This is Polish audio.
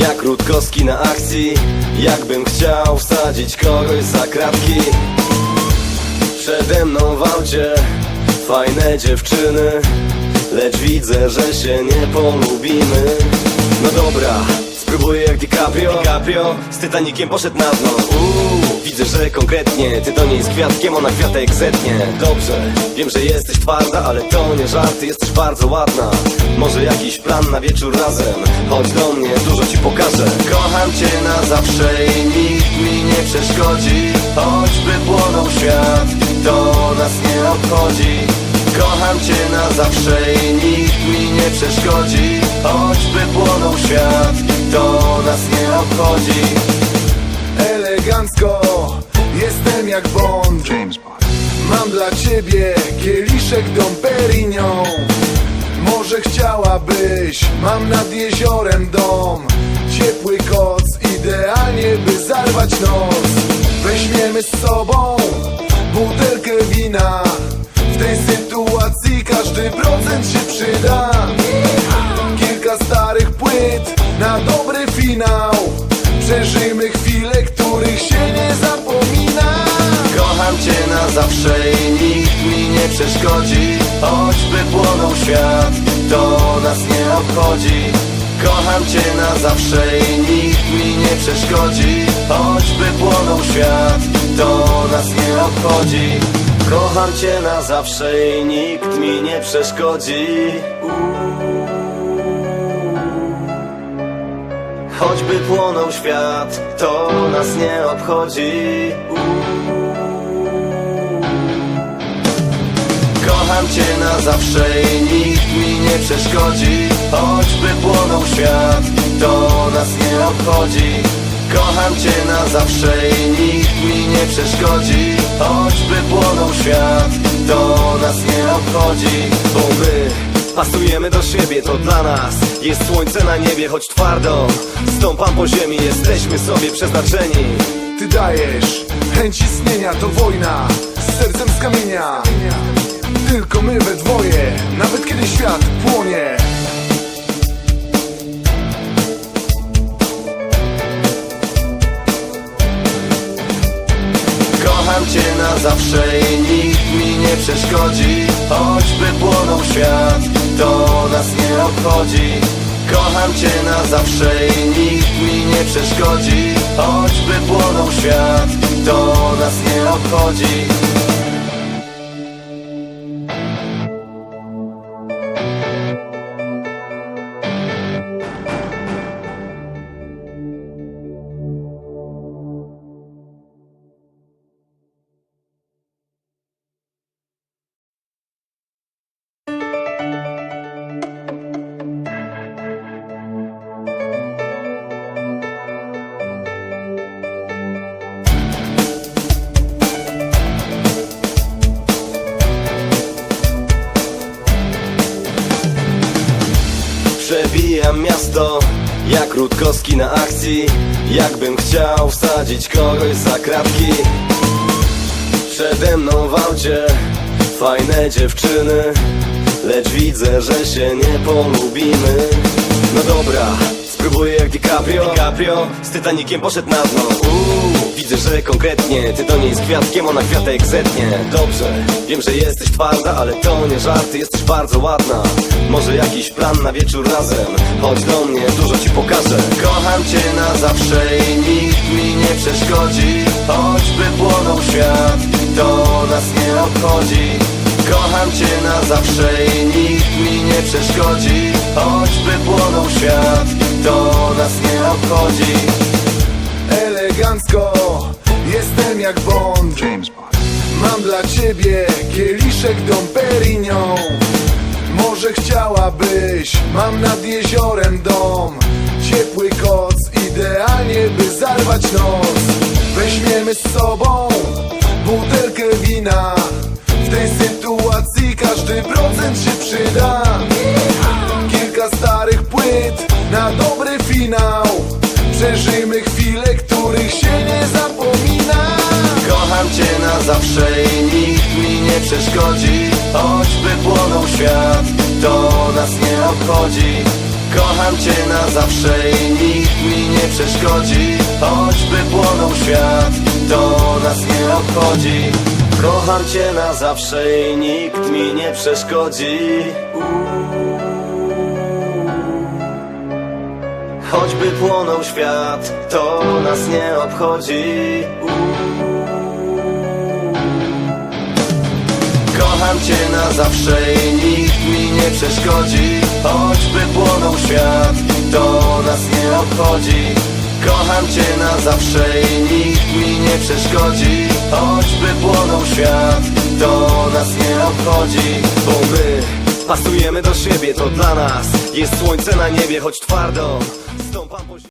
Jak Rutkowski na akcji Jakbym chciał wsadzić kogoś za kratki. Przede mną w aucie Fajne dziewczyny Lecz widzę, że się nie polubimy. No dobra, spróbuję jak DiCaprio, DiCaprio Z Titanikiem poszedł na dno. Uuu, Widzę, że konkretnie Ty do niej z kwiatkiem, ona kwiatek zetnie. Dobrze, wiem, że jesteś twarda Ale to nie żarty, jesteś bardzo ładna. Może jakiś plan na wieczór razem? Chodź do mnie, dużo ci pokażę. Kocham cię na zawsze i nikt mi nie przeszkodzi. Choćby płonął świat, to nas nie obchodzi. Kocham cię na zawsze i nikt mi nie przeszkodzi. Choćby płonął świat, to nas nie obchodzi. Elegancko, jak Bond. James Bond. Mam dla ciebie kieliszek Dom Perignon Może chciałabyś, mam nad jeziorem dom. Ciepły koc, idealnie by zarwać noc Weźmiemy z sobą butelkę wina. W tej sytuacji każdy procent się przyda. Kilka starych płyt na dobry finał. Przeżyjmy chwile, których się nie Cię na zawsze i nikt mi nie przeszkodzi. Choćby płonął świat, to nas nie obchodzi. Kocham cię na zawsze i nikt mi nie przeszkodzi. Choćby płonął świat, to nas nie obchodzi. Kocham cię na zawsze i nikt mi nie przeszkodzi. Choćby płonął świat, to nas nie obchodzi Kocham cię na zawsze i nikt mi nie przeszkodzi. Choćby płonął świat, to nas nie obchodzi. Kocham cię na zawsze i nikt mi nie przeszkodzi. Choćby płonął świat, to nas nie obchodzi. Bo my pasujemy do siebie, to dla nas Jest słońce na niebie, choć twardo. Stąpam po ziemi, jesteśmy sobie przeznaczeni. Ty dajesz chęć istnienia, to wojna Z sercem z kamienia Tylko my we dwoje Nawet kiedy świat płonie. Kocham cię na zawsze i nikt mi nie przeszkodzi. Choćby płonął świat, to nas nie obchodzi. Kocham cię na zawsze i nikt mi nie przeszkodzi. Choćby płonął świat, to nas nie obchodzi Przebijam miasto jak Rutkowski na akcji. Jakbym chciał wsadzić kogoś za kratki Przede mną w aucie fajne dziewczyny Lecz widzę, że się nie polubimy. No dobra, spróbuję jak DiCaprio, DiCaprio Z Titanikiem poszedł na dno. Uuu, Widzę, że konkretnie Ty do niej z kwiatkiem, ona kwiatek zetnie. Dobrze, wiem, że jesteś twarda Ale to nie żarty, jesteś bardzo ładna. Może jakiś plan na wieczór razem? Chodź do mnie, dużo ci pokażę. Kocham cię na zawsze i nikt mi nie przeszkodzi. Choćby płonął świat, to nas nie obchodzi. Kocham cię na zawsze i nikt mi nie przeszkodzi. Choćby płonął świat, to nas nie obchodzi. Elegancko, jestem jak Bond. James Bond. Mam dla ciebie kieliszek Dom Perignon. Może chciałabyś, mam nad jeziorem dom. Ciepły koc, idealnie by zarwać noc Weźmiemy z sobą butelkę wina. W tej sytuacji każdy procent się przyda finał Przeżyjmy chwile, których się nie zapomina. Kocham cię na zawsze i nikt mi nie przeszkodzi. Choćby płonął świat, to nas nie obchodzi. Kocham cię na zawsze i nikt mi nie przeszkodzi. Choćby płonął świat, to nas nie obchodzi. Kocham cię na zawsze i nikt mi nie przeszkodzi Choćby płonął świat, to nas nie obchodzi. Kocham cię na zawsze i nikt mi nie przeszkodzi. Choćby płonął świat, to nas nie obchodzi. Kocham cię na zawsze i nikt mi nie przeszkodzi. Choćby płonął świat, to nas nie obchodzi Bo my pasujemy do siebie, to dla nas. Jest słońce na niebie Choć twardo. Stąpam po